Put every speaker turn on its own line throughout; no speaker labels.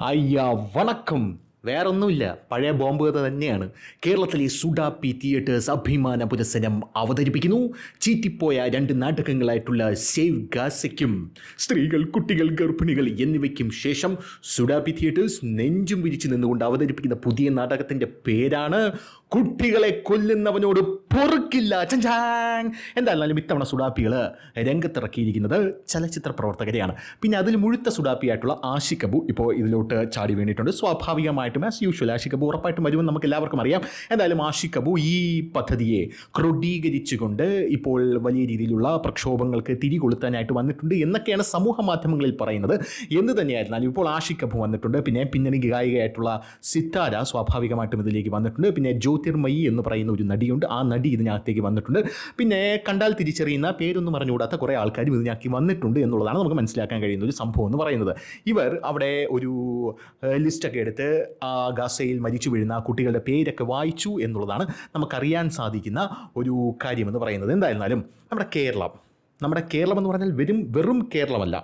അയ്യാ വണക്കം. വേറൊന്നുമില്ല പഴയ ബോംബ് കഥ തന്നെയാണ്. കേരളത്തിലെ സുഡാപ്പി തിയേറ്റേഴ്സ് അഭിമാന പുരസ്സരം അവതരിപ്പിക്കുന്നു. ചീറ്റിപ്പോയ രണ്ട് നാടകങ്ങളായിട്ടുള്ള സേവ് ഗാസയ്ക്കും സ്ത്രീകൾ കുട്ടികൾ ഗർഭിണികൾ എന്നിവയ്ക്കും ശേഷം സുഡാപ്പി തിയേറ്റേഴ്സ് നെഞ്ചും വിരിച്ചു നിന്നുകൊണ്ട് അവതരിപ്പിക്കുന്ന പുതിയ നാടകത്തിന്റെ പേരാണ് കുട്ടികളെ കൊല്ലുന്നവനോട് പൊറുക്കില്ല. ചഞ്ചാങ് എന്തായാലും ഇത്തവണ സുഡാപ്പികൾ രംഗത്തിറക്കിയിരിക്കുന്നത് ചലച്ചിത്ര പ്രവർത്തകരെയാണ്. പിന്നെ അതിൽ മുഴുത്ത സുഡാപ്പിയായിട്ടുള്ള ആശിക്കബു ഇപ്പോൾ ഇതിലോട്ട് ചാടി വീണിട്ടുണ്ട്. സ്വാഭാവികമായിട്ടും ആസ് യൂഷ്വൽ ആശിക്കബു ഉറപ്പായിട്ടും വരുമെന്ന് നമുക്ക് എല്ലാവർക്കും അറിയാം. എന്തായാലും ആശിക്കബു ഈ പദ്ധതിയെ ക്രോഡീകരിച്ചുകൊണ്ട് ഇപ്പോൾ വലിയ രീതിയിലുള്ള പ്രക്ഷോഭങ്ങൾക്ക് തിരികൊളുത്താനായിട്ട് വന്നിട്ടുണ്ട് എന്നൊക്കെയാണ് സമൂഹ മാധ്യമങ്ങളിൽ പറയുന്നത്. എന്ന് തന്നെയായിരുന്നാലും ഇപ്പോൾ ആഷിക്കബു വന്നിട്ടുണ്ട്. പിന്നെ പിന്നണി ഗായികയായിട്ടുള്ള സിത്താര സ്വാഭാവികമായിട്ടും ഇതിലേക്ക് വന്നിട്ടുണ്ട്. പിന്നെ ജ്യോതിർമയി എന്ന് പറയുന്ന ഒരു നടിയുണ്ട്. ആ നടി ഇതിനകത്തേക്ക് വന്നിട്ടുണ്ട്. പിന്നെ കണ്ടാൽ തിരിച്ചറിയുന്ന പേരൊന്നും പറഞ്ഞുകൂടാത്ത കുറേ ആൾക്കാരും ഇതിനാക്കി വന്നിട്ടുണ്ട് എന്നുള്ളതാണ് നമുക്ക് മനസ്സിലാക്കാൻ കഴിയുന്ന ഒരു സംഭവം എന്ന് പറയുന്നത്. ഇവർ അവിടെ ഒരു ലിസ്റ്റൊക്കെ എടുത്ത് ആ ഗാസയിൽ മരിച്ചു വീഴുന്ന കുട്ടികളുടെ പേരൊക്കെ വായിച്ചു എന്നുള്ളതാണ് നമുക്കറിയാൻ സാധിക്കുന്ന ഒരു കാര്യമെന്ന് പറയുന്നത്. എന്തായിരുന്നാലും നമ്മുടെ കേരളം നമ്മുടെ കേരളം എന്ന് പറഞ്ഞാൽ വെറും വെറും കേരളമല്ല.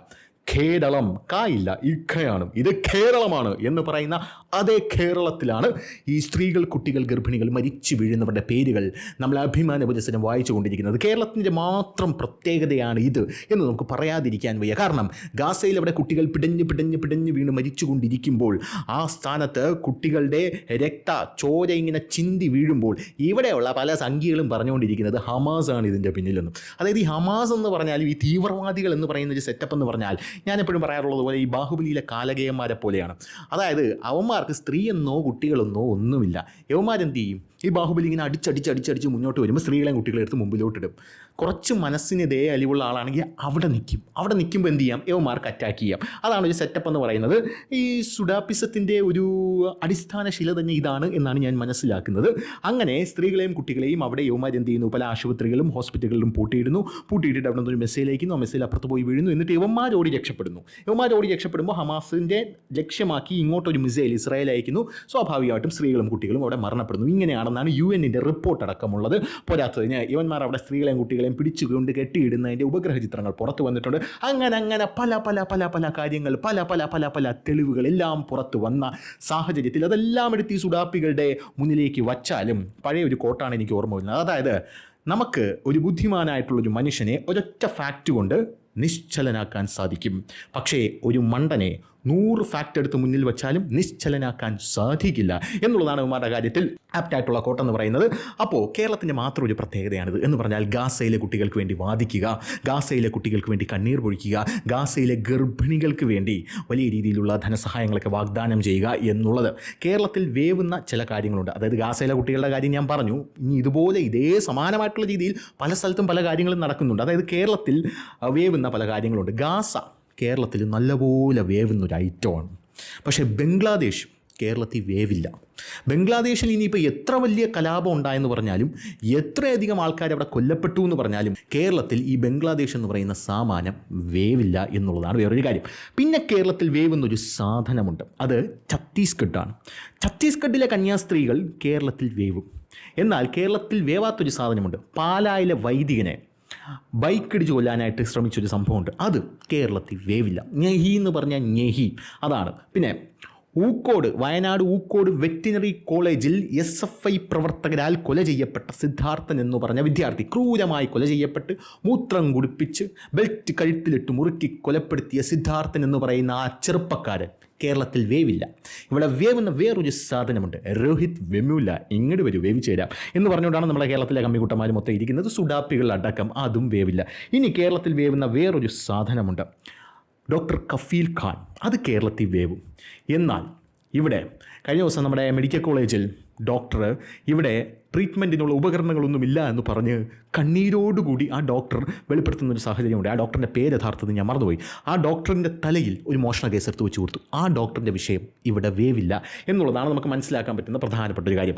കേരളം കായില്ല ഇഖയാണ്. ഇത് കേരളമാണ് എന്ന് പറയുന്ന അതേ കേരളത്തിലാണ് ഈ സ്ത്രീകൾ കുട്ടികൾ ഗർഭിണികൾ മരിച്ചു വീഴുന്നവരുടെ പേരുകൾ നമ്മൾ അഭിമാന പുരസരം വായിച്ചു കൊണ്ടിരിക്കുന്നത് കേരളത്തിന്റെ മാത്രം പ്രത്യേകതയാണ് ഇത് എന്ന് നമുക്ക് പറയാതിരിക്കാൻ വയ്യ. കാരണം ഗാസയിൽ അവിടെ കുട്ടികൾ പിടഞ്ഞ് പിടഞ്ഞ് പിടഞ്ഞ് വീണ് മരിച്ചുകൊണ്ടിരിക്കുമ്പോൾ ആ സ്ഥാനത്ത് കുട്ടികളുടെ രക്ത ചോര ഇങ്ങനെ ചിന്തി വീഴുമ്പോൾ ഇവിടെയുള്ള പല സംഖ്യകളും പറഞ്ഞുകൊണ്ടിരിക്കുന്നത് ഹമാസാണ് ഇതിന്റെ പിന്നിലെന്നും. അതായത് ഈ ഹമാസ് എന്ന് പറഞ്ഞാൽ ഈ തീവ്രവാദികൾ എന്ന് പറയുന്ന ഒരു സെറ്റപ്പ് എന്ന് പറഞ്ഞാൽ ഞാൻ എപ്പോഴും പറയാറുള്ളത് പോലെ ഈ ബാഹുബലിയിലെ കാലകേയന്മാരെ പോലെയാണ് അതായത് അവന്മാർക്ക് സ്ത്രീയെന്നോ കുട്ടികളെന്നോ ഒന്നുമില്ല. യവന്മാരെന്ത് ചെയ്യും? ഈ ബാഹുബലി ഇങ്ങനെ അടിച്ചടിച്ച് അടിച്ചടിച്ച് മുന്നോട്ട് വരുമ്പോൾ സ്ത്രീകളെയും കുട്ടികളെ എടുത്ത് മുമ്പിലോട്ടിടും. കുറച്ച് മനസ്സിന് ഇതേ അലിവുള്ള ആളാണെങ്കിൽ അവിടെ നിൽക്കും അവിടെ നിൽക്കുമ്പോൾ എന്ത് ചെയ്യാം? യവന്മാർക്ക് അറ്റാക്ക് ചെയ്യാം. അതാണ് ഒരു സെറ്റപ്പ് എന്ന് പറയുന്നത്. ഈ സുഡാപ്പിസത്തിന്റെ ഒരു അടിസ്ഥാന ശില തന്നെ ഇതാണ് എന്നാണ് ഞാൻ മനസ്സിലാക്കുന്നത്. അങ്ങനെ സ്ത്രീകളെയും കുട്ടികളെയും അവിടെ യവന്മാർ എന്ത് ചെയ്യുന്നു? പല ആശുപത്രികളും ഹോസ്പിറ്റലുകളിലും പൂട്ടിയിടുന്നു. പൂട്ടിയിട്ടിട്ട് അവിടെ നിന്ന് ഒരു മെസ്സേജ് അയക്കുന്നു. ആ മെസ്സേജ് അപ്പുറത്ത് പോയി വീഴുന്നു. എന്നിട്ട് യവന്മാർ ഓടി രക്ഷപ്പെടുന്നു. യവന്മാർ ഓടി രക്ഷപ്പെടുമ്പോൾ ഹമാസിന്റെ ലക്ഷ്യമാക്കി ഇങ്ങോട്ടൊരു മിസൈൽ ഇസ്രായേൽ അയക്കുന്നു. സ്വാഭാവികമായിട്ടും സ്ത്രീകളും കുട്ടികളും അവിടെ മരണപ്പെടുന്നു. ഇങ്ങനെയാണെന്നാണ് യു എന്നിന്റെ റിപ്പോർട്ട് അടക്കമുള്ളത് പോരാത്തതിന് ഇവന്മാർ അവിടെ സ്ത്രീകളെയും കുട്ടികളെയും പിടിച്ചുകൊണ്ട് കെട്ടിയിടുന്നതിന്റെ ഉപഗ്രഹ ചിത്രങ്ങൾ പുറത്തു വന്നിട്ടുണ്ട്. അങ്ങനെ അങ്ങനെ പല പല പല പല കാര്യങ്ങൾ പല പല പല പല തെളിവുകൾ എല്ലാം പുറത്തു വന്ന സാഹചര്യത്തിൽ അതെല്ലാം എടുത്ത് ഈ സുഡാപ്പികളുടെ മുന്നിലേക്ക് വച്ചാലും പഴയ ഒരു കോട്ടാണ് എനിക്ക് ഓർമ്മ വരുന്നത്. അതായത് നമുക്ക് ഒരു ബുദ്ധിമാനായിട്ടുള്ളൊരു മനുഷ്യനെ ഒരൊറ്റ ഫാക്റ്റ് കൊണ്ട് നിശ്ചലനാക്കാൻ സാധിക്കും. പക്ഷേ ഒരു മണ്ടനെ നൂറ് ഫാക്റ്റ് എടുത്ത് മുന്നിൽ വെച്ചാലും നിശ്ചലനാക്കാൻ സാധിക്കില്ല എന്നുള്ളതാണ് ഇവന്മാരുടെ കാര്യത്തിൽ ആപ്റ്റായിട്ടുള്ള കോട്ടെന്ന് പറയുന്നത്. അപ്പോൾ കേരളത്തിന്റെ മാത്രം ഒരു പ്രത്യേകതയാണിത് എന്ന് പറഞ്ഞാൽ ഗാസയിലെ കുട്ടികൾക്ക് വേണ്ടി വാദിക്കുക ഗാസയിലെ കുട്ടികൾക്ക് വേണ്ടി കണ്ണീർ പൊഴിക്കുക ഗാസയിലെ ഗർഭിണികൾക്ക് വേണ്ടി വലിയ രീതിയിലുള്ള ധനസഹായങ്ങളൊക്കെ വാഗ്ദാനം ചെയ്യുക എന്നുള്ളത്. കേരളത്തിൽ വേവുന്ന ചില കാര്യങ്ങളുണ്ട്. അതായത് ഗാസയിലെ കുട്ടികളുടെ കാര്യം ഞാൻ പറഞ്ഞു. ഇനി ഇതുപോലെ ഇതേ സമാനമായിട്ടുള്ള രീതിയിൽ പല സ്ഥലത്തും പല കാര്യങ്ങളും നടക്കുന്നുണ്ട്. അതായത് കേരളത്തിൽ വേവുന്ന പല കാര്യങ്ങളുണ്ട്. ഗാസ കേരളത്തിൽ നല്ലപോലെ വേവുന്ന ഒരു ഐറ്റമാണ്. പക്ഷേ ബംഗ്ലാദേശ് കേരളത്തിൽ വേവില്ല. ബംഗ്ലാദേശിൽ ഇനിയിപ്പോൾ എത്ര വലിയ കലാപം ഉണ്ടായെന്ന് പറഞ്ഞാലും എത്രയധികം ആൾക്കാർ അവിടെ കൊല്ലപ്പെട്ടു എന്ന് പറഞ്ഞാലും കേരളത്തിൽ ഈ ബംഗ്ലാദേശ് എന്ന് പറയുന്ന സാമാനം വേവില്ല എന്നുള്ളതാണ് വേറൊരു കാര്യം. പിന്നെ കേരളത്തിൽ വേവുന്ന ഒരു സാധനമുണ്ട്. അത് ഛത്തീസ്ഗഡാണ്. ഛത്തീസ്ഗഡിലെ കന്യാസ്ത്രീകൾ കേരളത്തിൽ വേവും. എന്നാൽ കേരളത്തിൽ വേവാത്തൊരു സാധനമുണ്ട്. പാലായിലെ വൈദികനെ. ബൈക്ക് ഇടിച്ച് കൊല്ലാനായിട്ട് ശ്രമിച്ചൊരു സംഭവമുണ്ട്. അത് കേരളത്തിൽ വേവില്ല. ഞെഹി എന്ന് പറഞ്ഞാൽ ഞെഹി. അതാണ്. പിന്നെ ഊക്കോട് വയനാട് ഊക്കോട് വെറ്റിനറി കോളേജിൽ എസ് എഫ് ഐ പ്രവർത്തകരാൽ കൊല ചെയ്യപ്പെട്ട സിദ്ധാർത്ഥൻ എന്ന് പറഞ്ഞ വിദ്യാർത്ഥി ക്രൂരമായി കൊല ചെയ്യപ്പെട്ട് മൂത്രം കുടിപ്പിച്ച് ബെൽറ്റ് കഴുത്തിലിട്ട് മുറുക്കി കൊലപ്പെടുത്തിയ സിദ്ധാർത്ഥൻ എന്ന് പറയുന്ന ആ ചെറുപ്പക്കാരൻ. കേരളത്തിൽ വേവില്ല. ഇവിടെ വേവുന്ന വേറൊരു സാധനമുണ്ട്. രോഹിത് വെമ്യൂല ഇങ്ങോട്ട് വരും വേവിച്ച് തരാം. എന്ന് പറഞ്ഞുകൊണ്ടാണ് നമ്മുടെ കേരളത്തിലെ കമ്മിക്കുട്ടന്മാർ മൊത്തം ഇരിക്കുന്നത്. സുഡാപ്പികൾ അടക്കം അതും വേവില്ല. ഇനി കേരളത്തിൽ വേവുന്ന വേറൊരു സാധനമുണ്ട്. ഡോക്ടർ കഫീൽ ഖാൻ. അത് കേരളത്തിൽ വേവും. എന്നാൽ ഇവിടെ കഴിഞ്ഞ ദിവസം നമ്മുടെ മെഡിക്കൽ കോളേജിൽ ഡോക്ടർ ഇവിടെ ട്രീറ്റ്മെന്റിനുള്ള ഉപകരണങ്ങളൊന്നുമില്ല എന്ന് പറഞ്ഞ് കണ്ണീരോടുകൂടി ആ ഡോക്ടർ വെളിപ്പെടുത്തുന്ന ഒരു സാഹചര്യമുണ്ട്. ആ ഡോക്ടറിന്റെ പേര് യഥാർത്ഥത്തിൽ ഞാൻ മറന്നുപോയി. ആ ഡോക്ടറിന്റെ തലയിൽ ഒരു മോഷണ കേസ് എടുത്ത് വെച്ച് കൊടുത്തു. ആ ഡോക്ടറിന്റെ വിഷയം ഇവിടെ വേവില്ല എന്നുള്ളതാണ് നമുക്ക് മനസ്സിലാക്കാൻ പറ്റുന്ന പ്രധാനപ്പെട്ട ഒരു കാര്യം.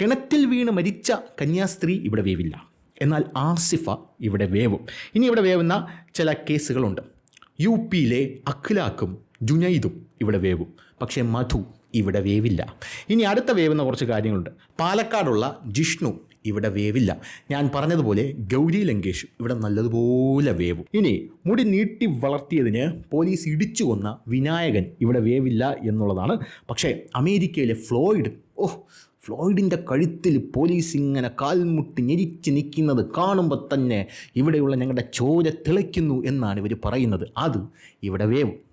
കിണറ്റിൽ വീണ് മരിച്ച കന്യാസ്ത്രീ ഇവിടെ വേവില്ല. എന്നാൽ ആസിഫ ഇവിടെ വേവും. ഇനി ഇവിടെ വേവുന്ന ചില കേസുകളുണ്ട്. യു പിയിലെ അഖിലാക്കും ജുനൈദും ഇവിടെ വേവും. പക്ഷേ മധു ഇവിടെ വേവില്ല. ഇനി അടുത്ത വേവുന്ന കുറച്ച് കാര്യങ്ങളുണ്ട്. പാലക്കാടുള്ള ജിഷ്ണു ഇവിടെ വേവില്ല. ഞാൻ പറഞ്ഞതുപോലെ ഗൗരി ലങ്കേഷ് ഇവിടെ നല്ലതുപോലെ വേവും. ഇനി മുടി നീട്ടി വളർത്തിയതിന് പോലീസ് ഇടിച്ചു കൊന്ന വിനായകൻ ഇവിടെ വേവില്ല എന്നുള്ളതാണ്. പക്ഷേ അമേരിക്കയിലെ ഫ്ലോയിഡ് ഓ ഫ്ലോയിഡിന്റെ കഴുത്തിൽ പോലീസ് ഇങ്ങനെ കാൽമുട്ടി ഞെരിച്ച് നിൽക്കുന്നത് കാണുമ്പോൾ തന്നെ ഇവിടെയുള്ള ഞങ്ങളുടെ ചോര തിളയ്ക്കുന്നു എന്നാണ് ഇവർ പറയുന്നത്. അത് ഇവിടെ വേവും.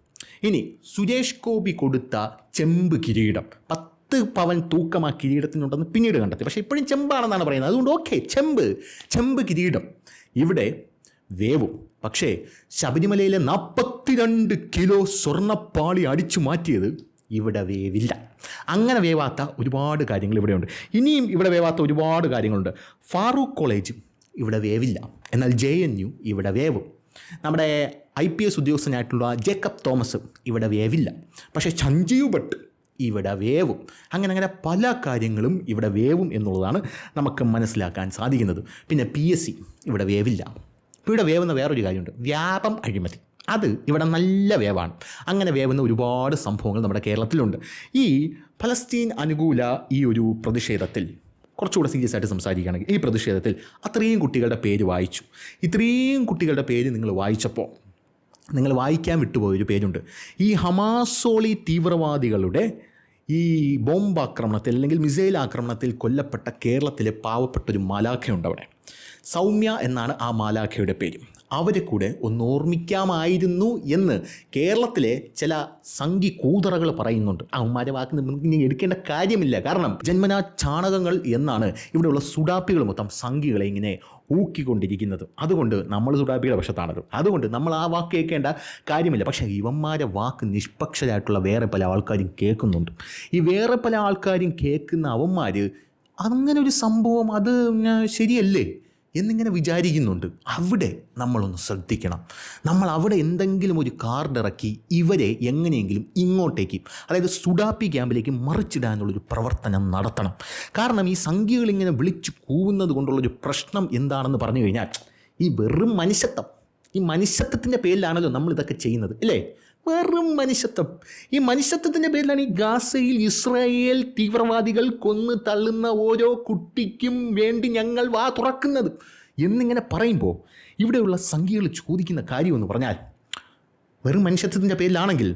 ഇനി സുരേഷ് ഗോപി കൊടുത്ത ചെമ്പ് കിരീടം. പത്ത് പവൻ തൂക്കം ആ കിരീടത്തിനുണ്ടെന്ന് പിന്നീട് കണ്ടെത്തി. പക്ഷേ ഇപ്പോഴും ചെമ്പാണെന്നാണ് പറയുന്നത്. അതുകൊണ്ട് ഓക്കെ ചെമ്പ് ചെമ്പ് കിരീടം. ഇവിടെ വേവും. പക്ഷേ ശബരിമലയിലെ നാൽപ്പത്തിരണ്ട് കിലോ സ്വർണപ്പാളി അടിച്ചു മാറ്റിയത് ഇവിടെ വേവില്ല. അങ്ങനെ വേവാത്ത ഒരുപാട് കാര്യങ്ങൾ ഇവിടെയുണ്ട്. ഇനിയും ഇവിടെ വേവാത്ത ഒരുപാട് കാര്യങ്ങളുണ്ട്. ഫാറൂഖ് കോളേജ് ഇവിടെ വേവില്ല. എന്നാൽ ജെ എൻ യു ഇവിടെ വേവും. നമ്മുടെ ഐ പി എസ് ഉദ്യോഗസ്ഥനായിട്ടുള്ള ജേക്കബ് തോമസ് ഇവിടെ വേവില്ല. പക്ഷേ സഞ്ജീവ് ഭട്ട് ഇവിടെ വേവും. അങ്ങനെ അങ്ങനെ പല കാര്യങ്ങളും ഇവിടെ വേവും എന്നുള്ളതാണ് നമുക്ക് മനസ്സിലാക്കാൻ സാധിക്കുന്നത്. പിന്നെ പി എസ് സി ഇവിടെ വേവില്ല. ഇവിടെ വേവുന്ന വേറൊരു കാര്യമുണ്ട്. വ്യാപം അഴിമതി. അത് ഇവിടെ നല്ല വേവാണ്. അങ്ങനെ വേവുന്ന ഒരുപാട് സംഭവങ്ങൾ നമ്മുടെ കേരളത്തിലുണ്ട്. ഈ ഫലസ്തീൻ അനുകൂല ഈ ഒരു പ്രതിഷേധത്തിൽ കുറച്ചുകൂടെ സീരിയസ് ആയിട്ട് സംസാരിക്കുകയാണെങ്കിൽ ഈ പ്രതിഷേധത്തിൽ അത്രയും കുട്ടികളുടെ പേര് വായിച്ചു. ഇത്രയും കുട്ടികളുടെ പേര് നിങ്ങൾ വായിച്ചപ്പോൾ നിങ്ങൾ വായിക്കാൻ വിട്ടുപോയ വിട്ടുപോയൊരു പേജുണ്ട്. ഈ ഹമാസോളി തീവ്രവാദികളുടെ ഈ ബോംബ് ആക്രമണത്തിൽ അല്ലെങ്കിൽ മിസൈൽ ആക്രമണത്തിൽ കൊല്ലപ്പെട്ട കേരളത്തിലെ പാവപ്പെട്ടൊരു മാലാഖയുണ്ട് അവിടെ. സൗമ്യ എന്നാണ് ആ മാലാഖയുടെ പേര്. അവരെ കൂടെ ഒന്ന് ഓർമ്മിക്കാമായിരുന്നു എന്ന് കേരളത്തിലെ ചില സംഘി കൂതറകൾ പറയുന്നുണ്ട് അവന്മാരെ വാക്ക് നമുക്ക് ഇനി എടുക്കേണ്ട കാര്യമില്ല. കാരണം ജന്മനാ ചാണകങ്ങൾ എന്നാണ് ഇവിടെയുള്ള സുഡാപ്പികൾ മൊത്തം സംഘികളെ ഇങ്ങനെ ഊക്കിക്കൊണ്ടിരിക്കുന്നത്. അതുകൊണ്ട് നമ്മൾ സുഡാപ്പികളെ പക്ഷത്താണല്ലോ അതുകൊണ്ട് നമ്മൾ ആ വാക്ക് കേൾക്കേണ്ട കാര്യമില്ല. പക്ഷേ ഇവന്മാരെ വാക്ക് നിഷ്പക്ഷരായിട്ടുള്ള വേറെ പല ആൾക്കാരും കേൾക്കുന്നുണ്ട്. ഈ വേറെ പല ആൾക്കാരും കേൾക്കുന്ന അവന്മാർ അങ്ങനെ ഒരു സംഭവം അത് ശരിയല്ലേ? എന്നിങ്ങനെ വിചാരിക്കുന്നുണ്ട്. അവിടെ നമ്മളൊന്ന് ശ്രദ്ധിക്കണം. നമ്മൾ അവിടെ എന്തെങ്കിലും ഒരു കാർഡ് ഇറക്കി ഇവരെ എങ്ങനെയെങ്കിലും ഇങ്ങോട്ടേക്ക് അതായത് സുഡാപ്പി ക്യാമ്പിലേക്ക് മറിച്ചിടാനുള്ളൊരു പ്രവർത്തനം നടത്തണം. കാരണം ഈ സംഖ്യകളിങ്ങനെ വിളിച്ചു കൂവുന്നത് കൊണ്ടുള്ളൊരു പ്രശ്നം എന്താണെന്ന് പറഞ്ഞു കഴിഞ്ഞാൽ ഈ വെറും മനുഷ്യത്വം ഈ മനുഷ്യത്വത്തിന്റെ പേരിലാണല്ലോ നമ്മൾ ഇതൊക്കെ ചെയ്യുന്നത് അല്ലേ? വെറും മനുഷ്യത്വം. ഈ മനുഷ്യത്വത്തിന്റെ പേരിലാണ് ഈ ഗാസയിൽ ഇസ്രായേൽ തീവ്രവാദികൾ കൊന്ന് തള്ളുന്ന ഓരോ കുട്ടിക്കും വേണ്ടി ഞങ്ങൾ വാ തുറക്കുന്നത്. എന്നിങ്ങനെ പറയുമ്പോൾ ഇവിടെയുള്ള സംഖ്യകൾ ചോദിക്കുന്ന കാര്യമെന്ന് പറഞ്ഞാൽ വെറും മനുഷ്യത്വത്തിന്റെ പേരിലാണെങ്കിൽ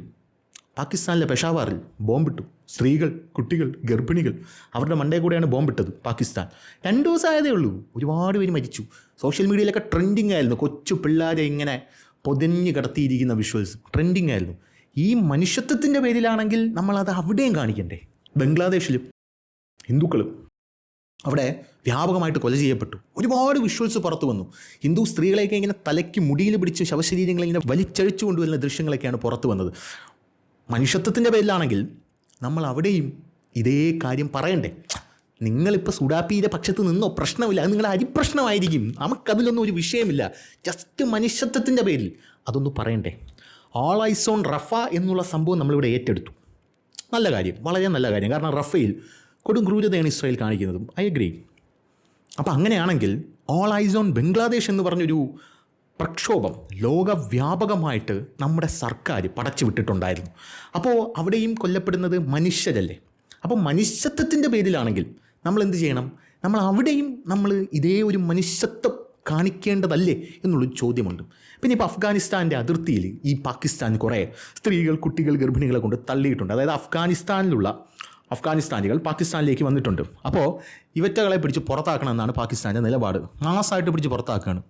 പാകിസ്ഥാനിലെ പെഷാവാറിൽ ബോംബിട്ടു. സ്ത്രീകൾ കുട്ടികൾ ഗർഭിണികൾ അവരുടെ മണ്ടേ കൂടെയാണ് ബോംബിട്ടത് പാകിസ്ഥാൻ. രണ്ട് ദിവസം ആയതേ ഉള്ളൂ. ഒരുപാട് പേര് മരിച്ചു. സോഷ്യൽ മീഡിയയിലൊക്കെ ട്രെൻഡിങ് ആയിരുന്നു. കൊച്ചു പിള്ളേരെ ഇങ്ങനെ പൊതിഞ്ഞ് കിടത്തിയിരിക്കുന്ന വിഷ്വൽസ് ട്രെൻഡിങ് ആയിരുന്നു. ഈ മനുഷ്യത്വത്തിന്റെ പേരിലാണെങ്കിൽ നമ്മളത് അവിടെയും കാണിക്കണ്ടേ? ബംഗ്ലാദേശിലും ഹിന്ദുക്കളും അവിടെ വ്യാപകമായിട്ട് കൊല ചെയ്യപ്പെട്ടു. ഒരുപാട് വിഷ്വൽസ് പുറത്തു വന്നു. ഹിന്ദു സ്ത്രീകളെയൊക്കെ ഇങ്ങനെ തലയ്ക്ക് മുടിയിൽ പിടിച്ച് ശവശരീരങ്ങളെ ഇങ്ങനെ വലിച്ചഴിച്ചു കൊണ്ടുവരുന്ന ദൃശ്യങ്ങളൊക്കെയാണ് പുറത്തു വന്നത്. മനുഷ്യത്വത്തിന്റെ പേരിലാണെങ്കിൽ നമ്മൾ അവിടെയും ഇതേ കാര്യം പറയണ്ടേ? നിങ്ങളിപ്പോൾ സുഡാപ്പിയുടെ പക്ഷത്ത് നിന്നോ? പ്രശ്നമില്ല. അത് നിങ്ങളുടെ അരിപ്രശ്നമായിരിക്കും. നമുക്കതിലൊന്നും ഒരു വിഷയമില്ല. ജസ്റ്റ് മനുഷ്യത്വത്തിന്റെ പേരിൽ. അതൊന്ന് പറയണ്ടേ? ഓൾ ഐസോൺ റഫ എന്നുള്ള സംഭവം നമ്മളിവിടെ ഏറ്റെടുത്തു. നല്ല കാര്യം. വളരെ നല്ല കാര്യം. കാരണം റഫയിൽ കൊടും ക്രൂരതയാണ് ഇസ്രായേൽ കാണിക്കുന്നതും. ഐ അഗ്രി അപ്പോൾ അങ്ങനെയാണെങ്കിൽ ഓൾ ഐസ് ഓൺ ബംഗ്ലാദേശ് എന്ന് പറഞ്ഞൊരു പ്രക്ഷോഭം ലോകവ്യാപകമായിട്ട് നമ്മുടെ സർക്കാർ പടച്ചു വിട്ടിട്ടുണ്ടായിരുന്നു. അപ്പോൾ അവിടെയും കൊല്ലപ്പെടുന്നത് മനുഷ്യരല്ലേ? അപ്പോൾ മനുഷ്യത്വത്തിന്റെ പേരിലാണെങ്കിൽ നമ്മൾ എന്ത് ചെയ്യണം? നമ്മൾ അവിടെയും നമ്മൾ ഇതേ ഒരു മനുഷ്യത്വം കാണിക്കേണ്ടതല്ലേ എന്നുള്ളൊരു ചോദ്യമുണ്ട്. പിന്നെ ഇപ്പോൾ അഫ്ഗാനിസ്ഥാന്റെ അതിർത്തിയിൽ ഈ പാകിസ്ഥാൻ കുറേ സ്ത്രീകൾ കുട്ടികൾ ഗർഭിണികളെ കൊണ്ട് തള്ളിയിട്ടുണ്ട്. അതായത് അഫ്ഗാനിസ്ഥാനിലുള്ള അഫ്ഗാനിസ്ഥാനികൾ പാകിസ്ഥാനിലേക്ക് വന്നിട്ടുണ്ട്. അപ്പോൾ ഇവറ്റകളെ പിടിച്ച് പുറത്താക്കണമെന്നാണ് പാകിസ്ഥാന്റെ നിലപാട്. മാസമായിട്ട് പിടിച്ച് പുറത്താക്കുകയാണ്.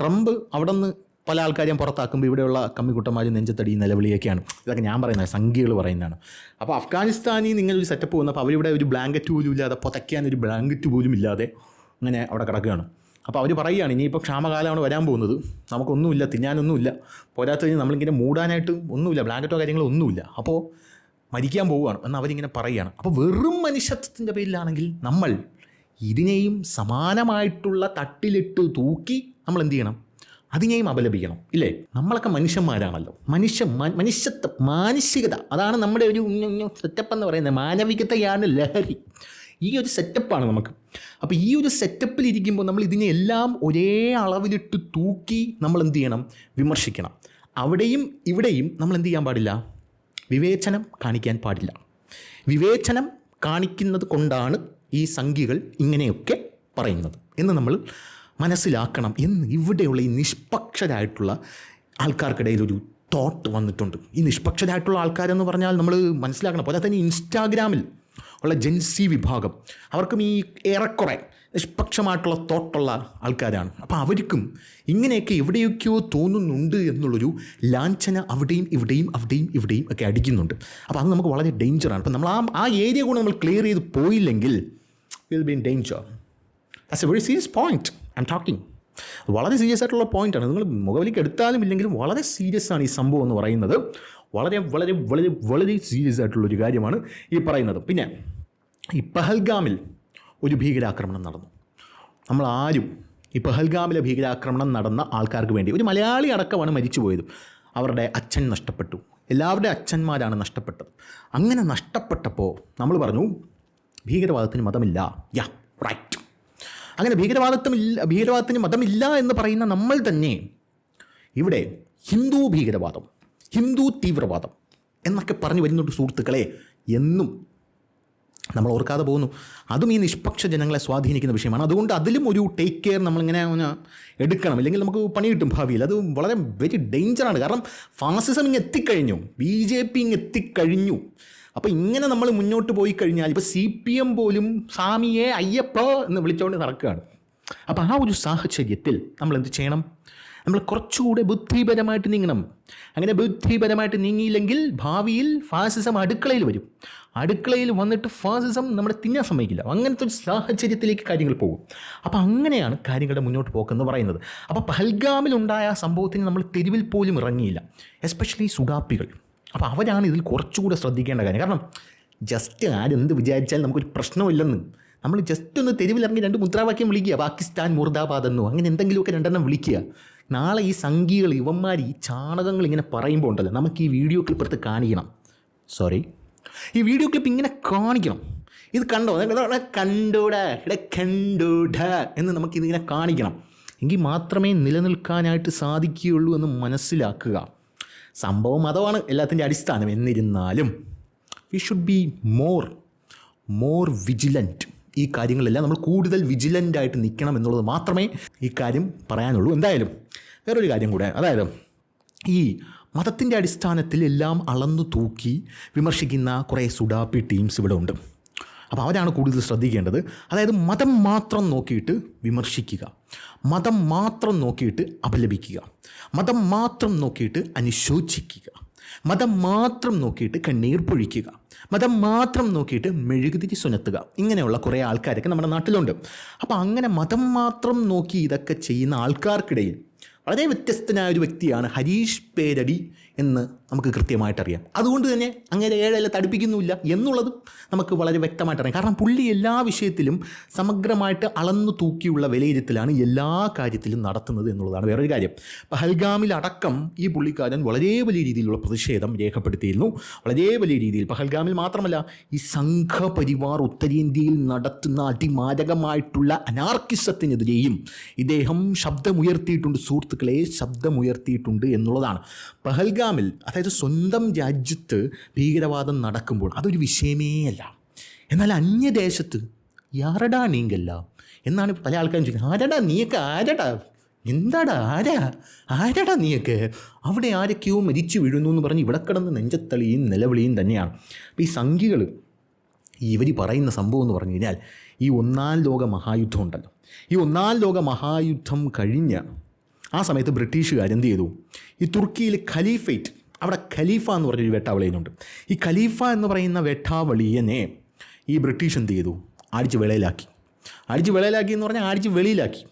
ട്രംപ് അവിടെ നിന്ന് പല ആൾക്കാരെയും പുറത്താക്കുമ്പോൾ ഇവിടെയുള്ള കമ്മിക്കുട്ടന്മാർ നെഞ്ചത്തടി നിലവിളിയൊക്കെയാണ്. ഇതൊക്കെ ഞാൻ പറയുന്നത് സംഖ്യകൾ പറയുന്നതാണ്. അപ്പോൾ അഫ്ഗാനിസ്ഥാനിൽ നിങ്ങളൊരു സെറ്റപ്പ് വന്നപ്പോൾ അവരിവിടെ ഒരു ബ്ലാങ്കറ്റ് പോലും ഇല്ലാതെ പുതയ്ക്കാൻ ഒരു ബ്ലാങ്കറ്റ് പോലും ഇല്ലാതെ അങ്ങനെ അവിടെ കിടക്കുകയാണ്. അപ്പോൾ അവർ പറയുകയാണ് ഇനിയിപ്പോൾ ക്ഷാമകാലമാണ് വരാൻ പോകുന്നത്. നമുക്കൊന്നുമില്ല തിന്നാനൊന്നുമില്ല. പോരാത്തതിന് നമ്മളിങ്ങനെ മൂടാനായിട്ട് ഒന്നുമില്ല ബ്ലാങ്കറ്റോ കാര്യങ്ങളോ ഒന്നുമില്ല. അപ്പോൾ മരിക്കാൻ പോവുകയാണ്. എന്ന് അവരിങ്ങനെ പറയുകയാണ്. അപ്പോൾ വെറും മനുഷ്യത്വത്തിന്റെ പേരിലാണെങ്കിൽ നമ്മൾ ഇതിനെയും സമാനമായിട്ടുള്ള തട്ടിലിട്ട് തൂക്കി നമ്മൾ എന്ത് ചെയ്യണം? അതിനെയും അപലപിക്കണം ഇല്ലേ? നമ്മളൊക്കെ മനുഷ്യന്മാരാണല്ലോ. മനുഷ്യ മനുഷ്യത്വ മാനസികത അതാണ് നമ്മുടെ ഒരു സെറ്റപ്പ് എന്ന് പറയുന്നത്. മാനവികതയാണ് ലഹരി. ഈ ഒരു സെറ്റപ്പാണ് നമുക്ക്. അപ്പോൾ ഈ ഒരു സെറ്റപ്പിൽ ഇരിക്കുമ്പോൾ നമ്മൾ ഇതിനെ എല്ലാം ഒരേ അളവിലിട്ട് തൂക്കി നമ്മൾ എന്ത് ചെയ്യണം? വിമർശിക്കണം. അവിടെയും ഇവിടെയും നമ്മൾ എന്ത് ചെയ്യാൻ പാടില്ല? വിവേചനം കാണിക്കാൻ പാടില്ല. വിവേചനം കാണിക്കുന്നത് കൊണ്ടാണ് ഈ സംഖ്യകൾ ഇങ്ങനെയൊക്കെ പറയുന്നത്. എന്ന് നമ്മൾ മനസ്സിലാക്കണം എന്ന് ഇവിടെയുള്ള ഈ നിഷ്പക്ഷരായിട്ടുള്ള ആൾക്കാർക്കിടയിൽ ഒരു തോട്ട് വന്നിട്ടുണ്ട്. ഈ നിഷ്പക്ഷരായിട്ടുള്ള ആൾക്കാരെന്ന് പറഞ്ഞാൽ നമ്മൾ മനസ്സിലാക്കണം. പോലെ തന്നെ ഇൻസ്റ്റാഗ്രാമിൽ ഉള്ള ജെൻസി വിഭാഗം. അവർക്കും ഈ ഏറെക്കുറെ നിഷ്പക്ഷമായിട്ടുള്ള തോട്ടുള്ള ആൾക്കാരാണ്. അപ്പോൾ അവർക്കും ഇങ്ങനെയൊക്കെ എവിടെയൊക്കെയോ തോന്നുന്നുണ്ട് എന്നുള്ളൊരു ലാഞ്ചന അവിടെയും ഇവിടെയും അവിടെയും ഇവിടെയും ഒക്കെ അടിക്കുന്നുണ്ട്. അപ്പോൾ അത് നമുക്ക് വളരെ ഡേഞ്ചറാണ് അപ്പോൾ നമ്മൾ ആ ആ ഏരിയ കൂടെ നമ്മൾ ക്ലിയർ ചെയ്ത് പോയില്ലെങ്കിൽ will be in danger that's a very serious point I'm talking വളരെ സീരിയസ് ആയിട്ടുള്ള പോയിന്റാണ് നിങ്ങൾ മുഖവിലേക്ക് എടുത്താലും ഇല്ലെങ്കിലും വളരെ സീരിയസ് ആണ് ഈ സംഭവം എന്ന് പറയുന്നത്. വളരെ വളരെ വളരെ വളരെ സീരിയസ് ആയിട്ടുള്ള ഒരു കാര്യമാണ് ഈ പറയുന്നത്. പിന്നെ ഈ പഹൽഗാമിൽ ഒരു ഭീകരാക്രമണം നടന്നു. നമ്മൾ ആരും ഈ പഹൽഗാമിലെ ഭീകരാക്രമണം നടന്ന ആൾക്കാർക്ക് വേണ്ടി ഒരു മലയാളി അടക്കമാണ് മരിച്ചുപോയത് അവരുടെ അച്ഛൻ നഷ്ടപ്പെട്ടു. എല്ലാവരുടെ അച്ഛന്മാരാണ് നഷ്ടപ്പെട്ടത്. അങ്ങനെ നഷ്ടപ്പെട്ടപ്പോൾ നമ്മൾ പറഞ്ഞു ഭീകരവാദത്തിന് മതമില്ല. യാ റൈറ്റ് അങ്ങനെ ഭീകരവാദത്വമില്ല ഭീകരവാദത്തിന് മതമില്ല എന്ന് പറയുന്ന നമ്മൾ തന്നെ ഇവിടെ ഹിന്ദു ഭീകരവാദം ഹിന്ദു തീവ്രവാദം എന്നൊക്കെ പറഞ്ഞു വരുന്നുണ്ട് സുഹൃത്തുക്കളെ എന്നും. നമ്മൾ ഓർക്കാതെ പോകുന്നു. അതും ഈ നിഷ്പക്ഷ ജനങ്ങളെ സ്വാധീനിക്കുന്ന വിഷയമാണ്. അതുകൊണ്ട് അതിലും ഒരു ടേക്ക് കെയർ നമ്മളിങ്ങനെ എടുക്കണം. ഇല്ലെങ്കിൽ നമുക്ക് പണി കിട്ടും ഭാവിയിൽ. അത് വളരെ വെരി ഡേഞ്ചറാണ് കാരണം ഫാസിസം ഇങ്ങ് എത്തിക്കഴിഞ്ഞു. ബി ജെ പി ഇങ്ങ് എത്തിക്കഴിഞ്ഞു. അപ്പോൾ ഇങ്ങനെ നമ്മൾ മുന്നോട്ട് പോയി കഴിഞ്ഞാൽ ഇപ്പോൾ സി പി എം പോലും സ്വാമിയെ അയ്യപ്പ എന്ന് വിളിച്ചുകൊണ്ട് നടക്കുകയാണ്. അപ്പോൾ ആ ഒരു സാഹചര്യത്തിൽ നമ്മൾ എന്ത് ചെയ്യണം? നമ്മൾ കുറച്ചുകൂടെ ബുദ്ധിപരമായിട്ട് നീങ്ങണം. അങ്ങനെ ബുദ്ധിപരമായിട്ട് നീങ്ങിയില്ലെങ്കിൽ ഭാവിയിൽ ഫാസിസം അടുക്കളയിൽ വരും. അടുക്കളയിൽ വന്നിട്ട് ഫാസിസം നമ്മളെ തിന്നാൻ സമ്മതിക്കില്ല. അങ്ങനത്തെ ഒരു സാഹചര്യത്തിലേക്ക് കാര്യങ്ങൾ പോകും. അപ്പോൾ അങ്ങനെയാണ് കാര്യങ്ങളുടെ മുന്നോട്ട് പോക്കെന്ന് പറയുന്നത്. അപ്പോൾ പഹൽഗാമിലുണ്ടായ സംഭവത്തിന് നമ്മൾ തെരുവിൽ പോലും ഇറങ്ങിയില്ല. എസ്പെഷ്യലി സുഡാപ്പികൾ. അപ്പോൾ അവരാണ് ഇതിൽ കുറച്ചുകൂടെ ശ്രദ്ധിക്കേണ്ട കാര്യം. കാരണം ജസ്റ്റ് ആരെന്ത് വിചാരിച്ചാൽ നമുക്കൊരു പ്രശ്നമില്ലെന്ന്. നമ്മൾ ജസ്റ്റ് ഒന്ന് തെരുവിലിറങ്ങി രണ്ട് മുദ്രാവാക്യം വിളിക്കുക. പാകിസ്ഥാൻ മുർദാബാദ് എന്നോ അങ്ങനെ എന്തെങ്കിലുമൊക്കെ രണ്ടെണ്ണം വിളിക്കുക. നാളെ ഈ സംഖ്യകൾ ഇവന്മാർ ഈ ചാണകങ്ങൾ ഇങ്ങനെ പറയുമ്പോൾ ഉണ്ടല്ലോ നമുക്ക് ഈ വീഡിയോ ക്ലിപ്പ് എടുത്ത് കാണിക്കണം. സോറി ഈ വീഡിയോ ക്ലിപ്പ് ഇങ്ങനെ കാണിക്കണം. ഇത് കണ്ടോ? കണ്ടോട. ഇട കണ്ടൂടാ എന്ന് നമുക്കിതിങ്ങനെ കാണിക്കണം. എങ്കിൽ മാത്രമേ നിലനിൽക്കാനായിട്ട് സാധിക്കുകയുള്ളൂ എന്ന് മനസ്സിലാക്കുക. സംഭവം മതമാണ് എല്ലാത്തിന്റെ അടിസ്ഥാനം. എന്നിരുന്നാലും we should be more more vigilant ഈ കാര്യങ്ങളെല്ലാം നമ്മൾ കൂടുതൽ വിജിലന്റ് ആയിട്ട് നിൽക്കണം എന്നുള്ളത് മാത്രമേ ഈ കാര്യം പറയാനുള്ളൂ. എന്തായാലും വേറൊരു കാര്യം കൂടെ. അതായത് ഈ മതത്തിന്റെ അടിസ്ഥാനത്തിൽ എല്ലാം അളന്നു തൂക്കി വിമർശിക്കുന്ന കുറേ സുഡാപ്പി ടീംസ് ഇവിടെ ഉണ്ട്. അപ്പോൾ അവരാണ് കൂടുതൽ ശ്രദ്ധിക്കേണ്ടത്. അതായത് മതം മാത്രം നോക്കിയിട്ട് വിമർശിക്കുക. മതം മാത്രം നോക്കിയിട്ട് അപലപിക്കുക. മതം മാത്രം നോക്കിയിട്ട് അനുശോചിക്കുക. മതം മാത്രം നോക്കിയിട്ട് കണ്ണീർ പൊഴിക്കുക. മതം മാത്രം നോക്കിയിട്ട് മെഴുകുതിരി സുനത്തുക. ഇങ്ങനെയുള്ള കുറേ ആൾക്കാരൊക്കെ നമ്മുടെ നാട്ടിലുണ്ട്. അപ്പോൾ അങ്ങനെ മതം മാത്രം നോക്കി ഇതൊക്കെ ചെയ്യുന്ന ആൾക്കാർക്കിടയിൽ വളരെ വ്യത്യസ്തനായ ഒരു വ്യക്തിയാണ് ഹരീഷ് പേരടി എന്ന് നമുക്ക് കൃത്യമായിട്ടറിയാം. അതുകൊണ്ട് തന്നെ അങ്ങനെ ഏഴല തടിപ്പിക്കുന്നുമില്ല എന്നുള്ളതും നമുക്ക് വളരെ വ്യക്തമായിട്ടറിയാം. കാരണം പുള്ളി എല്ലാ വിഷയത്തിലും സമഗ്രമായിട്ട് അളന്നു തൂക്കിയുള്ള വിലയിരുത്തലാണ് എല്ലാ കാര്യത്തിലും നടത്തുന്നത് എന്നുള്ളതാണ് വേറൊരു കാര്യം. പഹൽഗാമിലടക്കം ഈ പുള്ളിക്കാരൻ വളരെ വലിയ രീതിയിലുള്ള പ്രതിഷേധം രേഖപ്പെടുത്തിയിരുന്നു. വളരെ വലിയ രീതിയിൽ. പഹൽഗാമിൽ മാത്രമല്ല ഈ സംഘപരിവാർ ഉത്തരേന്ത്യയിൽ നടത്തുന്ന അതിമാരകമായിട്ടുള്ള അനാർക്കിസത്തിനെതിരെയും ഇദ്ദേഹം ശബ്ദമുയർത്തിയിട്ടുണ്ട്. സുഹൃത്തുക്കളെ ശബ്ദമുയർത്തിയിട്ടുണ്ട് എന്നുള്ളതാണ്. പഹൽഗാമിൽ അതായത് സ്വന്തം രാജ്യത്ത് ഭീകരവാദം നടക്കുമ്പോൾ അതൊരു വിഷയമേ അല്ല. എന്നാൽ അന്യദേശത്ത് യാരടാ നീങ്കല്ല? എന്നാണ് പല ആൾക്കാരും ചോദിക്കുന്നത്. ആരടാ നീയൊക്കെ? ആരടാ? എന്താടാ? ആരാ? ആരടാ നീയൊക്കെ? അവിടെ ആരൊക്കെയോ മരിച്ചു വീഴുന്നു എന്ന് പറഞ്ഞ് ഇവിടെ കിടന്ന് നെഞ്ചത്തളിയും നിലവിളിയും തന്നെയാണ്. അപ്പോൾ ഈ സംഖ്യകൾ ഇവർ പറയുന്ന സംഭവം എന്ന് പറഞ്ഞു കഴിഞ്ഞാൽ ഈ ഒന്നാം ലോക മഹായുദ്ധം ഉണ്ടല്ലോ. ഈ ഒന്നാം ലോക മഹായുദ്ധം കഴിഞ്ഞ ആ സമയത്ത് ബ്രിട്ടീഷുകാർ എന്ത് ചെയ്തു? ഈ തുർക്കിയിൽ ഖലീഫേറ്റ് അവിടെ ഖലീഫ എന്ന് പറഞ്ഞൊരു വെട്ടാവളിയുണ്ട് ഈ ഖലീഫ എന്ന് പറയുന്ന വെട്ടാവളിയനെ ഈ ബ്രിട്ടീഷ് എന്ത് ചെയ്തു? അടിച്ച് വെളയിലാക്കി. അടിച്ച് വെളയിലാക്കി എന്ന് പറഞ്ഞാൽ അടിച്ച് വെളിയിലാക്കി.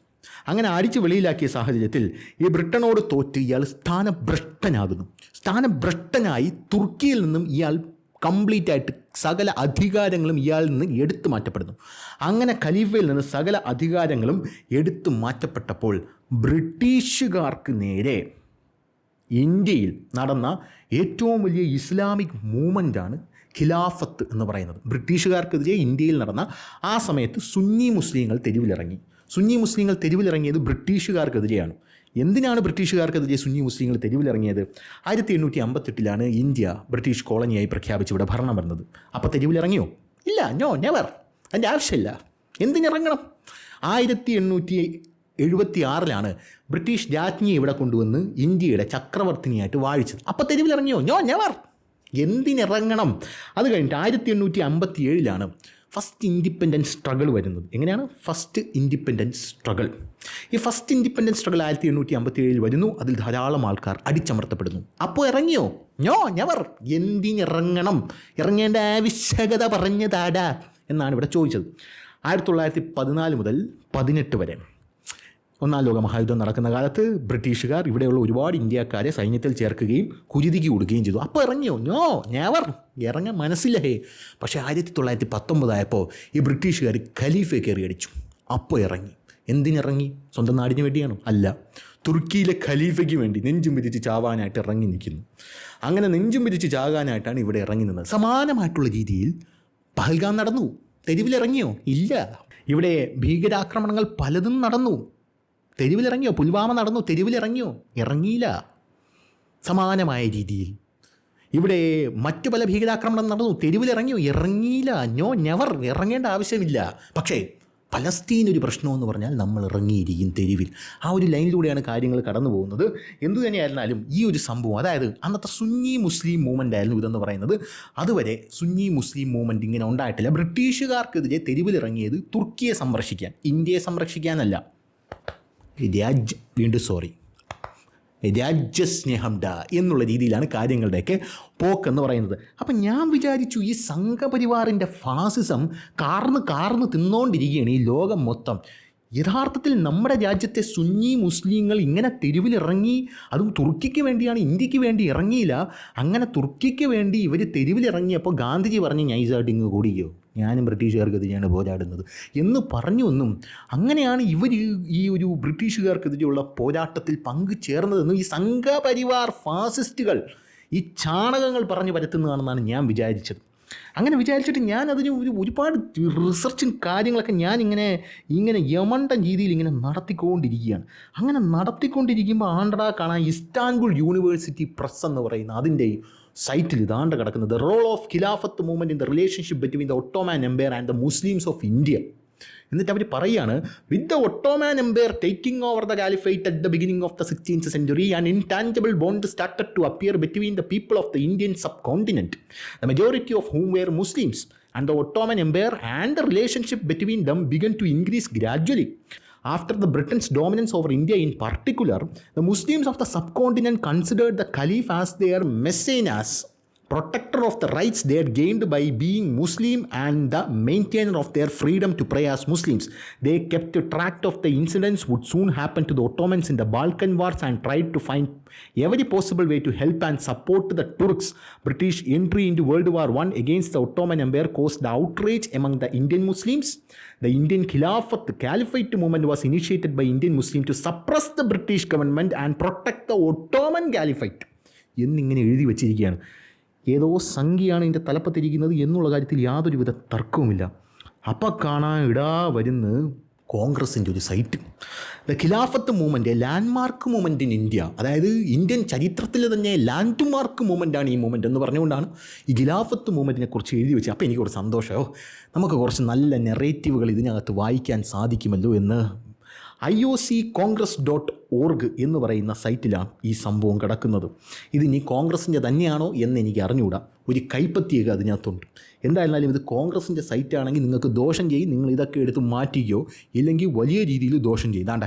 അങ്ങനെ അടിച്ച് വെളിയിലാക്കിയ സാഹചര്യത്തിൽ ഈ ബ്രിട്ടനോട് തോറ്റ് ഇയാൾ സ്ഥാനഭ്രഷ്ടനാകുന്നു. സ്ഥാനഭ്രഷ്ടനായി തുർക്കിയിൽ നിന്നും ഇയാൾ കംപ്ലീറ്റ് ആയിട്ട് സകല അധികാരങ്ങളും ഇയാളിൽ നിന്ന് എടുത്തു മാറ്റപ്പെടുന്നു. അങ്ങനെ ഖലീഫയിൽ നിന്ന് സകല അധികാരങ്ങളും എടുത്തു മാറ്റപ്പെട്ടപ്പോൾ ബ്രിട്ടീഷുകാർക്ക് നേരെ ഇന്ത്യയിൽ നടന്ന ഏറ്റവും വലിയ ഇസ്ലാമിക് മൂവ്മെന്റാണ് ഖിലാഫത്ത് എന്ന് പറയുന്നത്. ബ്രിട്ടീഷുകാർക്കെതിരെ ഇന്ത്യയിൽ നടന്ന ആ സമയത്ത് സുന്നി മുസ്ലിങ്ങൾ തെരുവിലിറങ്ങി. സുന്നി മുസ്ലിങ്ങൾ തെരുവിലിറങ്ങിയത് ബ്രിട്ടീഷുകാർക്കെതിരെയാണ്. എന്തിനാണ് ബ്രിട്ടീഷുകാർക്കെതിരെ സുന്നി മുസ്ലിങ്ങൾ തെരുവിലിറങ്ങിയത്? ആയിരത്തി എണ്ണൂറ്റി അമ്പത്തെട്ടിലാണ് ഇന്ത്യ ബ്രിട്ടീഷ് കോളനിയായി പ്രഖ്യാപിച്ച് ഇവിടെ ഭരണം വരുന്നത്. അപ്പോൾ തെരുവിലിറങ്ങിയോ? ഇല്ല. No never. അതിന്റെ ആവശ്യമില്ല. എന്തിനിറങ്ങണം? ആയിരത്തി എണ്ണൂറ്റി എഴുപത്തി ആറിലാണ് ബ്രിട്ടീഷ് രാജ്ഞിയെ ഇവിടെ കൊണ്ടുവന്ന് ഇന്ത്യയുടെ ചക്രവർത്തിനിയായിട്ട് വാഴിച്ചത്. അപ്പോൾ തെരുവിലിറങ്ങിയോ? ഞോ ഞവർ എന്തിനിറങ്ങണം? അത് കഴിഞ്ഞിട്ട് ആയിരത്തി എണ്ണൂറ്റി അമ്പത്തി ഏഴിലാണ് ഫസ്റ്റ് ഇൻഡിപെൻഡൻസ് സ്ട്രഗിൾ വരുന്നത്. എങ്ങനെയാണ്? ഫസ്റ്റ് ഇൻഡിപെൻഡൻസ് സ്ട്രഗിൾ ഈ ഫസ്റ്റ് ഇൻഡിപെൻഡൻസ് സ്ട്രഗിൾ ആയിരത്തി എണ്ണൂറ്റി അമ്പത്തി ഏഴിൽ വരുന്നു. അതിൽ ധാരാളം ആൾക്കാർ അടിച്ചമർത്തപ്പെടുന്നു. അപ്പോൾ ഇറങ്ങിയോ? ഞോ ഞവർ എന്തിനിറങ്ങണം? ഇറങ്ങേണ്ട ആവശ്യകത പറഞ്ഞതാടാ എന്നാണ് ഇവിടെ ചോദിച്ചത്. ആയിരത്തി തൊള്ളായിരത്തി പതിനാല് മുതൽ പതിനെട്ട് വരെ. ഒന്നാം ലോക മഹായുദ്ധം നടക്കുന്ന കാലത്ത് ബ്രിട്ടീഷുകാർ ഇവിടെയുള്ള ഒരുപാട് ഇന്ത്യക്കാരെ സൈന്യത്തിൽ ചേർക്കുകയും കുരുതിക്ക് കൊടുക്കുകയും ചെയ്തു. അപ്പോൾ ഇറങ്ങിയോ? നോ നെവർ ഇറങ്ങാൻ മനസ്സിലായേ പക്ഷേ ആയിരത്തി തൊള്ളായിരത്തി പത്തൊമ്പതായപ്പോൾ ഈ ബ്രിട്ടീഷുകാർ ഖലീഫെ കയറി അടിച്ചു. അപ്പോൾ ഇറങ്ങി. എന്തിനിറങ്ങി? സ്വന്തം നാടിന് വേണ്ടിയാണോ? അല്ല. തുർക്കിയിലെ ഖലീഫയ്ക്ക് വേണ്ടി നെഞ്ചും പിരിച്ച് ചാവാനായിട്ട് ഇറങ്ങി നിൽക്കുന്നു. അങ്ങനെ നെഞ്ചും പിരിച്ച് ചാകാനായിട്ടാണ് ഇവിടെ ഇറങ്ങി നിന്നത്. സമാനമായിട്ടുള്ള രീതിയിൽ പഹൽഗാം നടന്നു. തെരുവിലിറങ്ങിയോ? ഇല്ല. ഇവിടെ ഭീകരാക്രമണങ്ങൾ പലതും നടന്നു. തെരുവിലിറങ്ങിയോ? പുൽവാമ നടന്നു തെരുവിലിറങ്ങിയോ? ഇറങ്ങിയില്ല. സമാനമായ രീതിയിൽ. ഇവിടെ മറ്റു പല ഭീകരാക്രമണം നടന്നു തെരുവിലിറങ്ങിയോ? ഇറങ്ങിയില്ല. ഞോ നെവർ ഇറങ്ങേണ്ട ആവശ്യമില്ല. പക്ഷേ പലസ്തീൻ ഒരു പ്രശ്നമെന്ന് പറഞ്ഞാൽ നമ്മൾ ഇറങ്ങിയിരിക്കും തെരുവിൽ. ആ ഒരു ലൈനിലൂടെയാണ് കാര്യങ്ങൾ കടന്നു പോകുന്നത്. എന്തു തന്നെയായിരുന്നാലും ഈ ഒരു സംഭവം അതായത് അന്നത്തെ സുന്നി മുസ്ലിം മൂവ്മെന്റ് ആയിരുന്നു ഇതെന്ന് പറയുന്നത്. അതുവരെ സുന്നി മുസ്ലിം മൂവ്മെന്റ് ഇങ്ങനെ ഉണ്ടായിട്ടില്ല. ബ്രിട്ടീഷുകാർക്കെതിരെ തെരുവിലിറങ്ങിയത് തുർക്കിയെ സംരക്ഷിക്കാൻ ഇന്ത്യയെ സംരക്ഷിക്കാനല്ല. രാജ്യ വീണ്ടും സോറി രാജ്യസ്നേഹം ഡ എന്നുള്ള രീതിയിലാണ് കാര്യങ്ങളുടെയൊക്കെ പോക്കെന്ന് പറയുന്നത്. അപ്പം ഞാൻ വിചാരിച്ചു ഈ സംഘപരിവാറിന്റെ ഫാസിസം കാർന്ന് കാർന്ന് തിന്നുകൊണ്ടിരിക്കുകയാണ് ഈ ലോകം മൊത്തം. യഥാർത്ഥത്തിൽ നമ്മുടെ രാജ്യത്തെ സുന്നി മുസ്ലിങ്ങൾ ഇങ്ങനെ തെരുവിലിറങ്ങി അതും തുർക്കിക്ക് വേണ്ടിയാണ് ഇന്ത്യയ്ക്ക് വേണ്ടി ഇറങ്ങിയില്ല. അങ്ങനെ തുർക്കിക്ക് വേണ്ടി ഇവർ തെരുവിലിറങ്ങിയപ്പോൾ ഗാന്ധിജി പറഞ്ഞ് ഇങ്ങ് കൂടിയോ ഞാനും ബ്രിട്ടീഷുകാർക്കെതിരെയാണ് പോരാടുന്നത്. എന്ന് പറഞ്ഞു ഒന്നും അങ്ങനെയാണ് ഇവർ ഈ ഒരു ബ്രിട്ടീഷുകാർക്കെതിരെയുള്ള പോരാട്ടത്തിൽ പങ്കു ചേർന്നതെന്നും ഈ സംഘപരിവാർ ഫാസിസ്റ്റുകൾ ഈ ചാണകങ്ങൾ പറഞ്ഞു പരത്തുന്നതാണെന്നാണ് ഞാൻ വിചാരിച്ചത്. അങ്ങനെ വിചാരിച്ചിട്ട് ഞാൻ അതിന് ഒരു ഒരുപാട് റിസർച്ചും കാര്യങ്ങളൊക്കെ ഞാൻ ഇങ്ങനെ ഇങ്ങനെ യമണ്ടൻ രീതിയിൽ ഇങ്ങനെ നടത്തിക്കൊണ്ടിരിക്കുകയാണ്. അങ്ങനെ നടത്തിക്കൊണ്ടിരിക്കുമ്പോൾ ആണ്ടടാ കാണാൻ ഇസ്താൻബുൾ യൂണിവേഴ്സിറ്റി പ്രസ് എന്ന് പറയുന്ന അതിന്റെ സൈറ്റിൽ ഇതാണ്ട് കിടക്കുന്നത് role of Khilafat movement in the relationship between the Ottoman empire and the Muslims of India എന്നിട്ട് അവർ പറയുകയാണ് with the Ottoman empire taking over the caliphate at the beginning of the sixteenth century and intangible bond started to appear between the people of the Indian subcontinent the majority of whom were Muslims and the Ottoman empire and the relationship between them began to increase gradually. After the Britain's dominance over India in particular, the Muslims of the subcontinent considered the Caliph as their mecenas, protector of the rights they had gained by being Muslim and the maintainer of their freedom to pray as Muslims. They kept track of the incidents would soon happen to the Ottomans in the Balkan Wars and tried to find every possible way to help and support the Turks. British entry into World War I against the Ottoman Empire caused outrage among the Indian Muslims. The Indian Khilafat Caliphate movement was initiated by Indian Muslims to suppress the British government and protect the Ottoman Caliphate. എന്നിങ്ങനെ എഴുതി വച്ചിരിക്കുകയാണ് ഏതോ സംഖ്യയാണ് ഇതിന്റെ തലപ്പത്തിരിക്കുന്നത് എന്നുള്ള കാര്യത്തിൽ യാതൊരുവിധ തർക്കവുമില്ല. അപ്പം കാണാൻ ഇടാ വരുന്ന കോൺഗ്രസിന്റെ ഒരു site. The Khilafat movement landmark movement in India. അതായത് ഇന്ത്യൻ ചരിത്രത്തിൽ തന്നെ ലാൻഡ് മാർക്ക് മൂവ്മെന്റാണ് ഈ മൂവ്മെന്റ് എന്ന് പറഞ്ഞുകൊണ്ടാണ് ഈ ഖിലാഫത്ത് മൂവ്മെന്റിനെ കുറിച്ച് എഴുതി വെച്ചത്. അപ്പോൾ എനിക്ക് കുറച്ച് സന്തോഷമോ നമുക്ക് കുറച്ച് നല്ല നെറേറ്റീവുകൾ ഇതിനകത്ത് വായിക്കാൻ സാധിക്കുമല്ലോ എന്ന് I O C Congress dot org എന്ന് പറയുന്ന സൈറ്റിലാണ് ഈ സംഭവം കിടക്കുന്നത്. ഇതിനി കോൺഗ്രസിന്റെ തന്നെയാണോ എന്ന് എനിക്ക് അറിഞ്ഞുകൂടാ ഒരു കൈപ്പത്തിയൊക്കെ അതിനകത്തുണ്ട്. എന്തായിരുന്നാലും ഇത് കോൺഗ്രസിന്റെ സൈറ്റാണെങ്കിൽ നിങ്ങൾക്ക് ദോഷം ചെയ്യും. നിങ്ങൾ ഇതൊക്കെ എടുത്ത് മാറ്റിക്കോ. ഇല്ലെങ്കിൽ വലിയ രീതിയിൽ ദോഷം ചെയ്യും. ദാണ്ട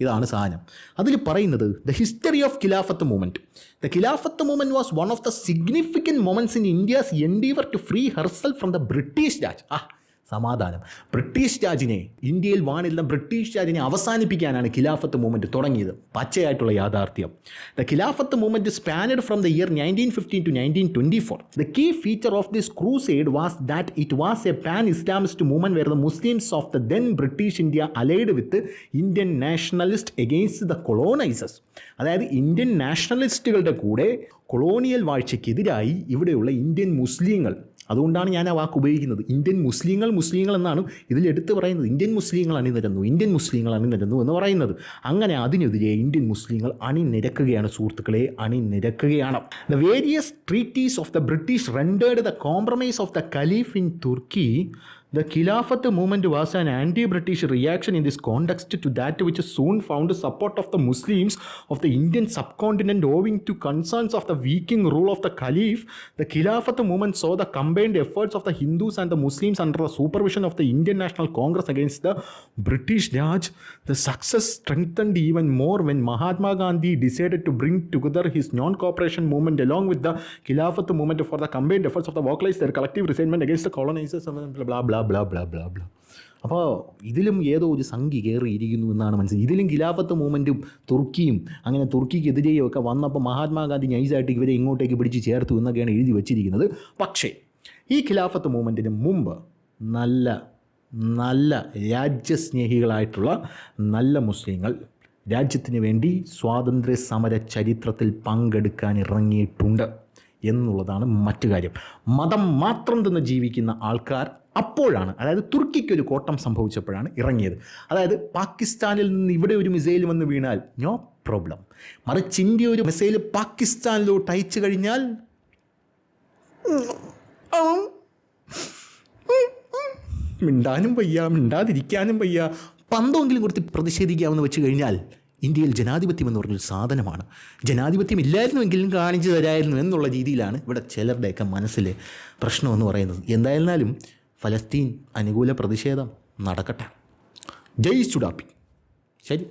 ഇതാണ് സാധനം. അതിൽ പറയുന്നത് the history of Khilafat movement the Khilafat movement was one of the significant moments in India's endeavour to free herself from the British Raj ആ സമാധാനം. ബ്രിട്ടീഷ് രാജിനെ ഇന്ത്യയിൽ വാണിരുന്ന ബ്രിട്ടീഷ് രാജിനെ അവസാനിപ്പിക്കാനാണ് ഖിലാഫത്ത് മൂവ്മെന്റ് തുടങ്ങിയത്. പച്ചയായിട്ടുള്ള യാഥാർത്ഥ്യം. The Khilafat movement spanned from the year nineteen fifteen to nineteen twenty four the key feature of this crusade was that it was a pan Islamist movement where the Muslims of the then British India allied with Indian nationalist against the colonisers അതായത് Indian നാഷണലിസ്റ്റുകളുടെ കൂടെ colonial വാഴ്ചയ്ക്കെതിരായി ഇവിടെയുള്ള Indian മുസ്ലിങ്ങൾ അതുകൊണ്ടാണ് ഞാൻ ആ വാക്ക് ഉപയോഗിക്കുന്നത്. Indian മുസ്ലിങ്ങൾ മുസ്ലിങ്ങൾ എന്നാണ് ഇതിൽ എടുത്തു പറയുന്നത്. ഇന്ത്യൻ മുസ്ലിങ്ങൾ അണിനിരന്നു. ഇന്ത്യൻ മുസ്ലിങ്ങൾ അണിനിരന്നു എന്ന് പറയുന്നത്. അങ്ങനെ അതിനെതിരെ ഇന്ത്യൻ മുസ്ലിങ്ങൾ അണിനിരക്കുകയാണ്. സുഹൃത്തുക്കളെ അണിനിരക്കുകയാണ്. The various treaties of the British rendered the compromise of the caliph in Turkey The Khilafat movement was an anti-British reaction in this context to that which soon found support of the Muslims of the Indian subcontinent owing to concerns of the weakening rule of the Caliph. The Khilafat movement saw the combined efforts of the Hindus and the Muslims under the supervision of the Indian National Congress against the British Raj. The success strengthened even more when Mahatma Gandhi decided to bring together his non-cooperation movement along with the Khilafat movement for the combined efforts of the vocalize their collective resentment against the colonizers. Blah, blah, blah, blah, blah blah അപ്പോൾ ഇതിലും ഏതോ ഒരു സംഖ്യ കയറിയിരിക്കുന്നു എന്നാണ് മനസ്സിലായി ഇതിലും ഖിലാഫത്ത് മൂവ്മെന്റും തുർക്കിയും അങ്ങനെ തുർക്കിക്കെതിരെയും ഒക്കെ വന്നപ്പോൾ മഹാത്മാഗാന്ധി നൈസായിട്ട് ഇവരെ ഇങ്ങോട്ടേക്ക് പിടിച്ച് ചേർത്തു എന്നൊക്കെയാണ് എഴുതി വച്ചിരിക്കുന്നത്. പക്ഷേ ഈ ഖിലാഫത്ത് മൂവ്മെന്റിന് മുമ്പ് നല്ല നല്ല രാജ്യസ്നേഹികളായിട്ടുള്ള നല്ല മുസ്ലിങ്ങൾ രാജ്യത്തിന് വേണ്ടി സ്വാതന്ത്ര്യ സമര ചരിത്രത്തിൽ പങ്കെടുക്കാൻ ഇറങ്ങിയിട്ടുണ്ട്. എന്നുള്ളതാണ് മറ്റു കാര്യം. മതം മാത്രം തന്നെ ജീവിക്കുന്ന ആൾക്കാർ അപ്പോഴാണ് അതായത് തുർക്കിക്ക് ഒരു കോട്ടം സംഭവിച്ചപ്പോഴാണ് ഇറങ്ങിയത്. അതായത് പാകിസ്ഥാനിൽ നിന്ന് ഇവിടെ ഒരു മിസൈൽ വന്ന് വീണാൽ നോ പ്രോബ്ലം. മറിച്ച് ഇന്ത്യ ഒരു മിസൈൽ പാകിസ്ഥാനിലോട്ട് അയച്ചു കഴിഞ്ഞാൽ മിണ്ടാനും വയ്യ മിണ്ടാതിരിക്കാനും വയ്യ. പന്തമെങ്കിലും കൊടുത്ത് പ്രതിഷേധിക്കാമെന്ന് വെച്ച് കഴിഞ്ഞാൽ ഇന്ത്യയിൽ ജനാധിപത്യം എന്ന് പറഞ്ഞൊരു സാധനമാണ്. ജനാധിപത്യം ഇല്ലായിരുന്നുവെങ്കിലും കാണിച്ചു തരായിരുന്നു എന്നുള്ള രീതിയിലാണ് ഇവിടെ ചിലരുടെയൊക്കെ മനസ്സിൽ പ്രശ്നമെന്ന് പറയുന്നത്. എന്തായിരുന്നാലും ഫലസ്തീൻ അനുകൂല പ്രതിഷേധം നടക്കട്ടെ. ജയ് ചുടാപ്പി ശരി.